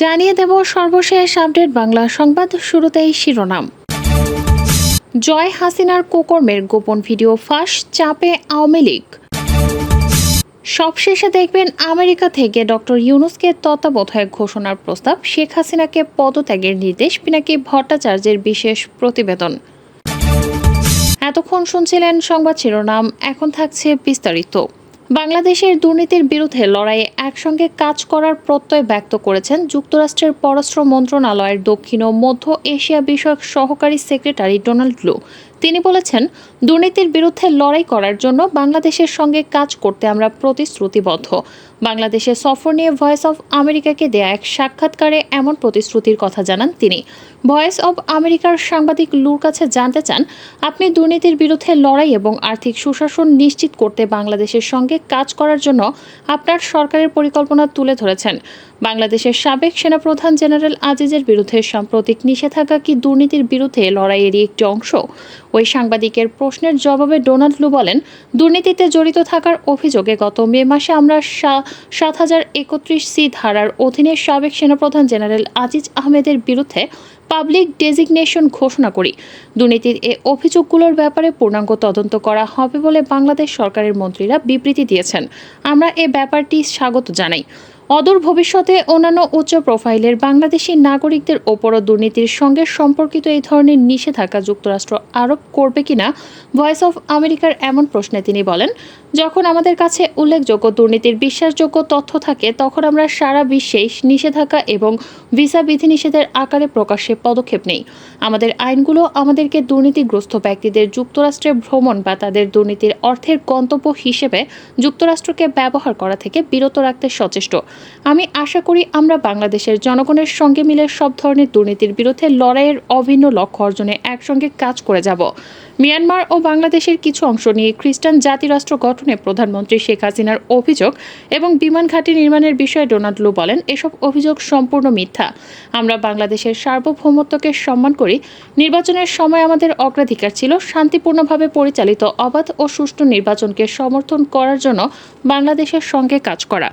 জানিয়ে দেব সর্বশেষ আপডেট বাংলা সংবাদ শুরুতেই শিরোনাম। জয় হাসিনার কুকর্মের গোপন ভিডিও ফাঁস, চাপে আওয়ামী লীগ। সবশেষে দেখবেন আমেরিকা থেকে ডক্টর ইউনুসকে তত্ত্বাবধায়ক ঘোষণার প্রস্তাব, শেখ হাসিনাকে পদত্যাগের নির্দেশ, পিনাকি ভট্টাচার্যের বিশেষ প্রতিবেদন। এতক্ষণ শুনছিলেন সংবাদ শিরোনাম, এখন থাকছে বিস্তারিত। বাংলাদেশের দুর্নীতির বিরুদ্ধে লড়াইয়ে একসঙ্গে কাজ করার প্রত্যয় ব্যক্ত করেছেন যুক্তরাষ্ট্রের পররাষ্ট্র মন্ত্রণালয়ের দক্ষিণ ও মধ্য এশিয়া বিষয়ক সহকারী সেক্রেটারি ডোনাল্ড লু। তিনি বলেছেন, দুর্নীতির বিরুদ্ধে লড়াই করার জন্য বাংলাদেশের সঙ্গে কাজ করতে আমরা প্রতিশ্রুতিবদ্ধ। বাংলাদেশে সফর নিয়ে ভয়েস অব আমেরিকাকে দেয়া এক সাক্ষাৎকারে এমন প্রতিশ্রুতির কথা জানান তিনি। ভয়েস অব আমেরিকার সাংবাদিক লুর কাছে জানতে চান, আপনি দুর্নীতির বিরুদ্ধে লড়াই এবং আর্থিক সুশাসন নিশ্চিত করতে বাংলাদেশের সঙ্গে কাজ করার জন্য আপনার সরকারের পরিকল্পনা তুলে ধরেছেন। বাংলাদেশের সাবেক সেনাপ্রধান জেনারেল আজিজের বিরুদ্ধে সাম্প্রতিক নিষেধাজ্ঞা কি দুর্নীতির বিরুদ্ধে লড়াইয়েরই একটি অংশ? ওই সাংবাদিকের প্রশ্নের জবাবে ডোনাল্ড লু বলেন, দুর্নীতিতে জড়িত থাকার অভিযোগে গত মে মাসে আমরা সাত হাজার একত্রিশ সি ধারার অধীনে সাবেক সেনাপ্রধান জেনারেল আজিজ আহমেদের বিরুদ্ধে পাবলিক ডেজিগনেশন ঘোষণা করি। দুর্নীতির এ অভিযোগগুলোর ব্যাপারে পূর্ণাঙ্গ তদন্ত করা হবে বলে বাংলাদেশ সরকারের মন্ত্রীরা বিবৃতি দিয়েছেন। আমরা এ ব্যাপারটি স্বাগত জানাই। অদূর ভবিষ্যতে অন্যান্য উচ্চ প্রোফাইলের বাংলাদেশি নাগরিকদের ওপরও দুর্নীতির সঙ্গে সম্পর্কিত এই ধরনের নিষেধাজ্ঞা যুক্তরাষ্ট্র আরোপ করবে কিনা ভয়েস অফ আমেরিকার এমন প্রশ্নে তিনি বলেন, যখন আমাদের কাছে উল্লেখযোগ্য দুর্নীতির বিশ্বাসযোগ্য তথ্য থাকে, তখন আমরা সারা বিশ্বেই নিষেধাজ্ঞা এবং ভিসা বিধিনিষেধের আকারে প্রকাশ্যে পদক্ষেপ নেই। আমাদের আইনগুলো আমাদেরকে দুর্নীতিগ্রস্ত ব্যক্তিদের যুক্তরাষ্ট্রে ভ্রমণ বা তাদের দুর্নীতির অর্থের গন্তব্য হিসেবে যুক্তরাষ্ট্রকে ব্যবহার করা থেকে বিরত রাখতে সচেষ্ট। আমি আশা করি আমরা বাংলাদেশের জনগণের সঙ্গে মিলে সব ধরনের দুর্নীতির বিরুদ্ধে লড়াইয়ের অভিন্ন লক্ষ্য অর্জনে একসঙ্গে কাজ করে যাব। মিয়ানমার ও বাংলাদেশের কিছু অংশ নিয়ে খ্রিস্টান জাতিরাষ্ট্র গঠনে প্রধানমন্ত্রী শেখ হাসিনার অভিযোগ এবং বিমান ঘাঁটি নির্মাণের বিষয়ে ডোনাল্ড লু বলেন, এসব অভিযোগ সম্পূর্ণ মিথ্যা। আমরা বাংলাদেশের সার্বভৌমত্বকে সম্মান করি। নির্বাচনের সময় আমাদের অগ্রাধিকার ছিল শান্তিপূর্ণভাবে পরিচালিত অবাধ ও সুষ্ঠু নির্বাচনকে সমর্থন করার জন্য বাংলাদেশের সঙ্গে কাজ করা।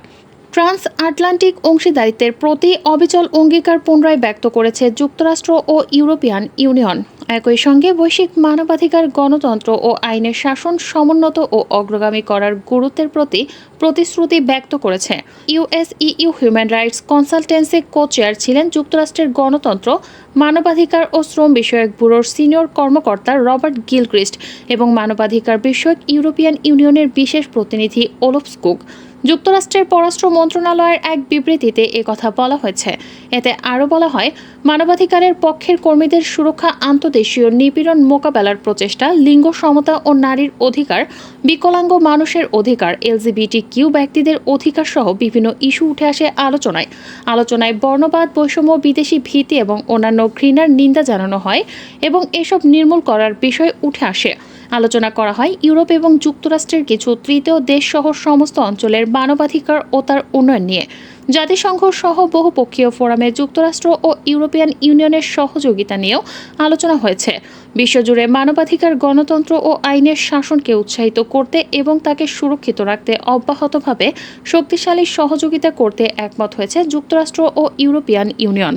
ট্রান্স আটলান্টিক অংশীদারিত্বের প্রতি অবিচল অঙ্গীকার পুনরায় ব্যক্ত করেছে যুক্তরাষ্ট্র ও ইউরোপিয়ান ইউনিয়ন। একই সঙ্গে বৈশ্বিক মানবাধিকার গণতন্ত্র ও আইনের শাসন সমুন্নত ও অগ্রগামী করার গুরুত্বের প্রতি প্রতিশ্রুতি ব্যক্ত করেছে। ইউএসইউ human rights consultancy co chair ছিলেন যুক্তরাষ্ট্রের গণতন্ত্র, মানবাধিকার ও শ্রম বিষয়ক ব্যুরোর সিনিয়র কর্মকর্তা রবার্ট গিলক্রিস্ট এবং মানবাধিকার বিষয়ক ইউরোপিয়ান ইউনিয়নের বিশেষ প্রতিনিধি ওলফ স্কুক যুক্তরাষ্ট্রের পররাষ্ট্র মন্ত্রণালয়ের এক বিবৃতিতে কথা বলা হয়েছে। এতে আরও বলা হয়, মানবাধিকারের পক্ষের কর্মীদের সুরক্ষা আন্তদেশীয় নিপীড়ন মোকাবেলার প্রচেষ্টা, লিঙ্গ সমতা ও নারীর অধিকার, বিকলাঙ্গ মানুষের অধিকার এলজিবিটি কিউ ব্যক্তিদের অধিকার সহ বিভিন্ন ইস্যু উঠে আসে আলোচনায়। আলোচনায় বর্ণবাদ, বৈষম্য, বিদেশি ভীতি এবং অন্যান্য ঘৃণার নিন্দা জানানো হয় এবং এসব নির্মূল করার বিষয় উঠে আসে। আলোচনা করা হয়, ইউরোপ এবং যুক্তরাষ্ট্রের কিছু তৃতীয় দেশ সহ সমস্ত অঞ্চলের মানবাধিকার ও তার উন্নয়ন নিয়ে। জাতিসংঘ সহ বহুপক্ষীয় ফোরামে যুক্তরাষ্ট্র ও ইউরোপিয়ান ইউনিয়নের সহযোগিতা নিয়েও আলোচনা হয়েছে। বিশ্বজুড়ে মানবাধিকার, গণতন্ত্র ও আইনের শাসনকে উৎসাহিত করতে এবং তাকে সুরক্ষিত রাখতে অব্যাহতভাবে শক্তিশালী সহযোগিতা করতে একমত হয়েছে যুক্তরাষ্ট্র ও ইউরোপিয়ান ইউনিয়ন।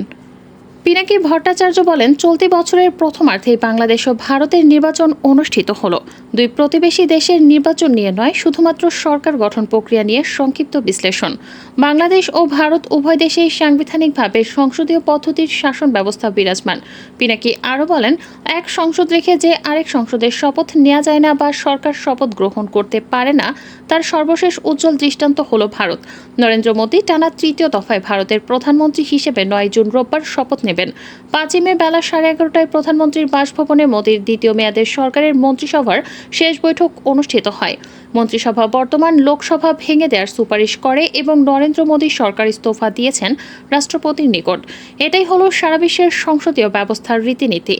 পিনাকি ভট্টাচার্য বলেন, চলতি বছরের প্রথমার্ধেই বাংলাদেশ ও ভারতের নির্বাচন অনুষ্ঠিত হল। দুই প্রতিবেশী দেশের নির্বাচন নিয়ে নয়, শুধুমাত্র সরকার গঠন প্রক্রিয়া নিয়ে সংক্ষিপ্ত বিশ্লেষণ। বাংলাদেশ ও ভারত উভয় দেশেই সাংবিধানিকভাবে সংসদীয় পদ্ধতির শাসন ব্যবস্থা বিরাজমান। পিনাকি আরও বলেন, এক সংসদ রেখে যে আরেক সংসদের শপথ নেওয়া যায় না বা সরকার শপথ গ্রহণ করতে পারে না, তার সর্বশেষ উজ্জ্বল দৃষ্টান্ত হল ভারত। নরেন্দ্র মোদী টানা তৃতীয় দফায় ভারতের প্রধানমন্ত্রী হিসেবে নয় জুন রোববার শপথ নেবেন। পাঁচই মে বেলা সাড়ে এগারোটায় প্রধানমন্ত্রীর বাসভবনে মোদীর দ্বিতীয় মেয়াদের সরকারের মন্ত্রিসভার শেষ বৈঠক অনুষ্ঠিত হয়। মন্ত্রিসভা বর্তমান লোকসভা ভেঙে দেওয়ার সুপারিশ করে এবং নরেন্দ্র মোদী সরকার ইস্তফা দিয়েছেন রাষ্ট্রপতির নিকট। এটাই হল সারা বিশ্বের সংসদীয় ব্যবস্থার রীতিনীতি।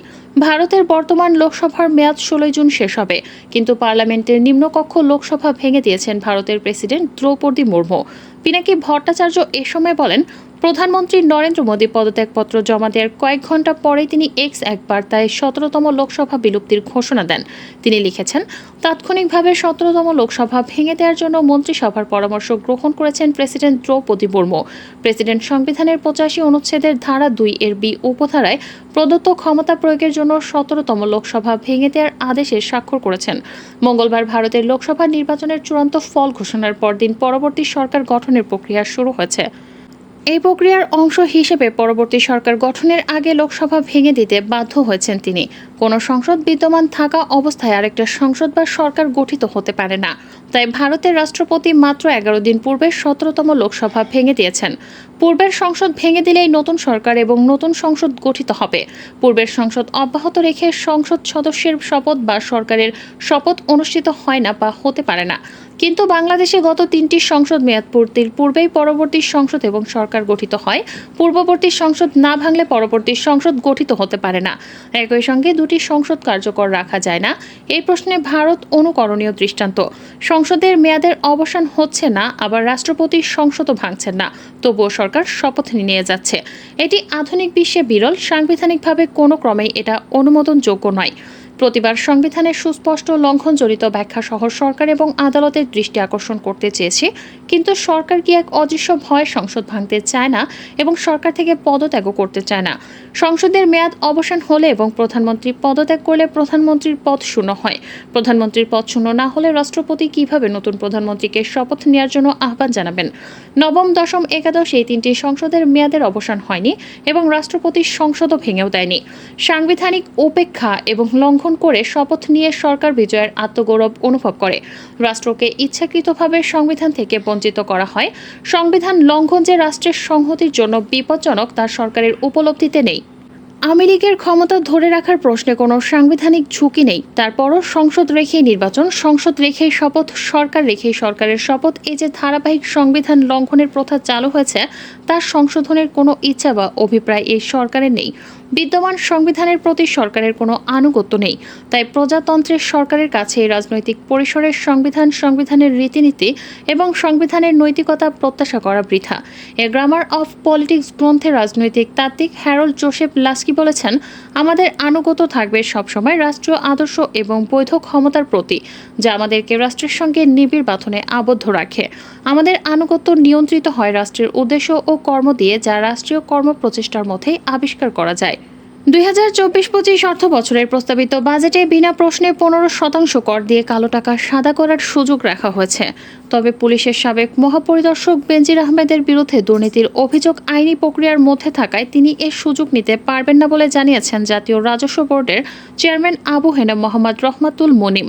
ভারতের বর্তমান লোকসভার মেয়াদ ষোলোই জুন শেষ হবে। কিন্তু পার্লামেন্টের নিম্নকক্ষ লোকসভা ভেঙে দিয়েছেন ভারতের প্রেসিডেন্ট দ্রৌপদী মুর্মু। পিনাকি ভট্টাচার্য এ সময় বলেন প্রধানমন্ত্রী নরেন্দ্র মোদী পদত্যাগপত্র জমা দেওয়ার কয়েক ঘণ্টা পরেই তিনি এক্স এক বার্তায় সতেরোতম লোকসভা বিলুপ্তির ঘোষণা দেন। তিনি লিখেছেন, তাৎক্ষণিকভাবে সতেরোতম লোকসভা ভেঙে দেওয়ার জন্য মন্ত্রিসভার পরামর্শ গ্রহণ করেছেন প্রেসিডেন্ট দ্রৌপদী মুর্মু। প্রেসিডেন্ট সংবিধানের পঁচাশি অনুচ্ছেদের ধারা দুই এর বি উপধারায় প্রদত্ত ক্ষমতা প্রয়োগের জন্য সতেরোতম লোকসভা ভেঙে দেওয়ার আদেশে স্বাক্ষর করেছেন। মঙ্গলবার ভারতের লোকসভা নির্বাচনের চূড়ান্ত ফল ঘোষণার পরদিন পরবর্তী সরকার গঠনের প্রক্রিয়া শুরু হয়েছে। এই প্রক্রিয়ার অংশ হিসেবে পরবর্তী সরকার গঠনের আগে লোকসভা ভেঙে দিতে বাধ্য হয়েছেন তিনি। কোনো সংসদ বিদ্যমান থাকা অবস্থায় আরেকটা সংসদ বা সরকার গঠিত হতে পারে না। তাই ভারতের রাষ্ট্রপতি মাত্র এগারো দিন পূর্বে সতেরোতম লোকসভা ভেঙে দিয়েছেন। পূর্বের সংসদ ভেঙে দিলেই নতুন সরকার এবং নতুন সংসদ গঠিত হবে। পূর্বের সংসদ অব্যাহত রেখে সংসদ সদস্যের শপথ বা সরকারের শপথ অনুষ্ঠিত হয় না বা হতে পারে না। কিন্তু বাংলাদেশে গত তিনটি সংসদ মেয়াদ পূর্তির পূর্বেই পরবর্তী সংসদ এবং সরকার গঠিত হয়। পূর্ববর্তী সংসদ না ভাঙলে পরবর্তী সংসদ গঠিত হতে পারে না। একই সঙ্গে দুটি সংসদ কার্যকর রাখা যায় না। এই প্রশ্নে ভারত অনুকরণীয় দৃষ্টান্ত। সংসদের মেয়াদের অবসান হচ্ছে না, আবার রাষ্ট্রপতি সংসদও ভাঙছেন না। তবুও সরকার শপথ নিয়ে যাচ্ছে। এটি আধুনিক বিশ্বে বিরল। সাংবিধানিকভাবে কোনো ক্রমেই এটা অনুমোদনযোগ্য নয়। প্রতিবার সংবিধানের সুস্পষ্ট লঙ্ঘন জড়িত ব্যাখ্যা সহ সরকার এবং আদালতের দৃষ্টি আকর্ষণ করতে চেয়েছি, কিন্তু সরকার কি এক অদৃশ্য ভয় সংসদ ভাঙতে চায় না এবং সরকার থেকে পদত্যাগও করতে চায় না? সংসদের মেয়াদ অবসান হলে এবং প্রধানমন্ত্রী পদত্যাগ করলে প্রধানমন্ত্রীর পদ শূন্য হয়। প্রধানমন্ত্রীর পদ শূন্য না হলে রাষ্ট্রপতি কীভাবে নতুন প্রধানমন্ত্রীকে শপথ নেওয়ার জন্য আহ্বান জানাবেন? নবম, দশম, একাদশ এই তিনটি সংসদের মেয়াদের অবসান হয়নি এবং রাষ্ট্রপতি সংসদও ভেঙেও দেয়নি। সাংবিধানিক উপেক্ষা এবং লঙ্ঘন করে শপথ নিয়ে সরকার বিজয়ের আত্মগৌরব অনুভব করে। রাষ্ট্রকে ইচ্ছাকৃতভাবে সংবিধান থেকে বঞ্চিত করা হয়। সংবিধান লঙ্ঘন যে রাষ্ট্রের সংহতির জন্য বিপজ্জনক তা সরকারের উপলব্ধিতে নেই। লীগের ক্ষমতা ধরে রাখার প্রশ্নে কোনো সাংবিধানিক ঝুঁকি নেই। তারপরও সংসদ রেখেই নির্বাচন, সংসদ রেখেই শপথ, সরকার রেখেই সরকারের শপথ। এই যে ধারাবাহিক সংবিধান লঙ্ঘনের প্রথা চালু হয়েছে, তার সংশোধনের কোনো ইচ্ছা বা অভিপ্রায় এই সরকারের নেই। বিদ্যমান সংবিধানের প্রতি সরকারের কোনো আনুগত্য নেই। তাই প্রজাতন্ত্রের সরকারের কাছে রাজনৈতিক পরিসরের সংবিধান, সংবিধানের রীতিনীতি এবং সংবিধানের নৈতিকতা প্রত্যাশা করা বৃথা। এ গ্রামার অফ পলিটিক্স গ্রন্থে রাজনৈতিক তাত্ত্বিক হ্যারল্ড জোসেফ লাস্কি বলেছেন, আমাদের আনুগত থাকবে সবসময় রাষ্ট্রীয় আদর্শ এবং বৈধ ক্ষমতার প্রতি, যা আমাদেরকে রাষ্ট্রের সঙ্গে নিবিড় বাঁধনে আবদ্ধ রাখে। আমাদের আনুগত্য নিয়ন্ত্রিত হয় রাষ্ট্রের উদ্দেশ্য ও কর্ম দিয়ে, যা রাষ্ট্রীয় কর্ম প্রচেষ্টার মধ্যেই আবিষ্কার করা যায়। দুই হাজার চব্বিশ পঁচিশ অর্থ বছরের প্রস্তাবিত বাজেটে বিনা প্রশ্নে পনেরো শতাংশ কর দিয়ে কালো টাকা সাদা করার সুযোগ রাখা হয়েছে। তবে পুলিশের সাবেক মহাপরিদর্শক বেনজির আহমেদের বিরুদ্ধে দুর্নীতির অভিযোগ আইনি প্রক্রিয়ার মধ্যে থাকায় তিনি এর সুযোগ নিতে পারবেন না বলে জানিয়েছেন জাতীয় রাজস্ব বোর্ডের চেয়ারম্যান আবু হেনা মোহাম্মদ রহমাতুল মনিম।